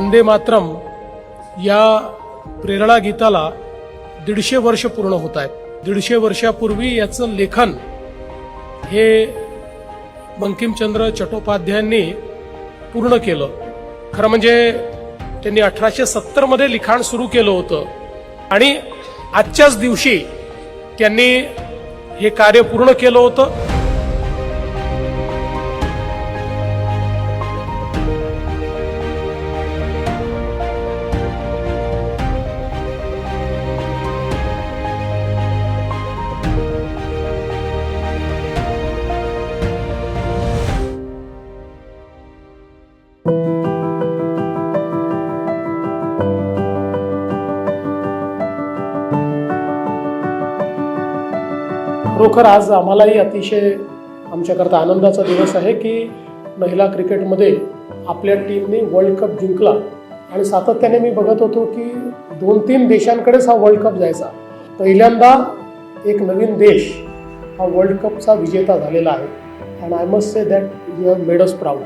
वंदे मातरम या प्रेरणा गीताला दीडशे वर्ष पूर्ण होत आहेत. दीडशे वर्षापूर्वी याचं लेखन हे बंकिमचंद्र चट्टोपाध्यायांनी पूर्ण केलं. खरं म्हणजे त्यांनी अठराशे सत्तरमध्ये लिखाण सुरू केलं होतं. आणि आजच्याच दिवशी त्यांनी हे कार्य पूर्ण केलं होतं. खरोखर आज आम्हालाही अतिशय आमच्याकरता आनंदाचा दिवस आहे की महिला क्रिकेटमध्ये आपल्या टीमने वर्ल्ड कप जिंकला. आणि सातत्याने मी बघत होतो की दोन तीन देशांकडेच हा वर्ल्ड कप जायचा. पहिल्यांदा एक नवीन देश हा वर्ल्ड कपचा विजेता झालेला आहे. And I must say that you have made us proud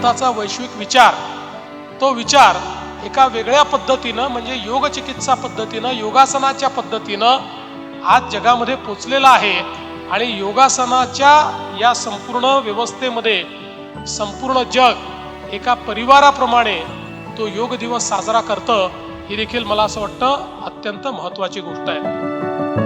भारताचा वैश्विक विचार तो विचार एका वेगळ्या पद्धतीनं म्हणजे योग चिकित्सा पद्धतीनं योगासनाच्या पद्धतीनं आज जगामध्ये पोचलेला आहे. आणि योगासनाच्या या संपूर्ण व्यवस्थेमध्ये संपूर्ण जग एका परिवाराप्रमाणे तो योग दिवस साजरा करतं ही देखील मला असं वाटतं अत्यंत महत्त्वाची गोष्ट आहे.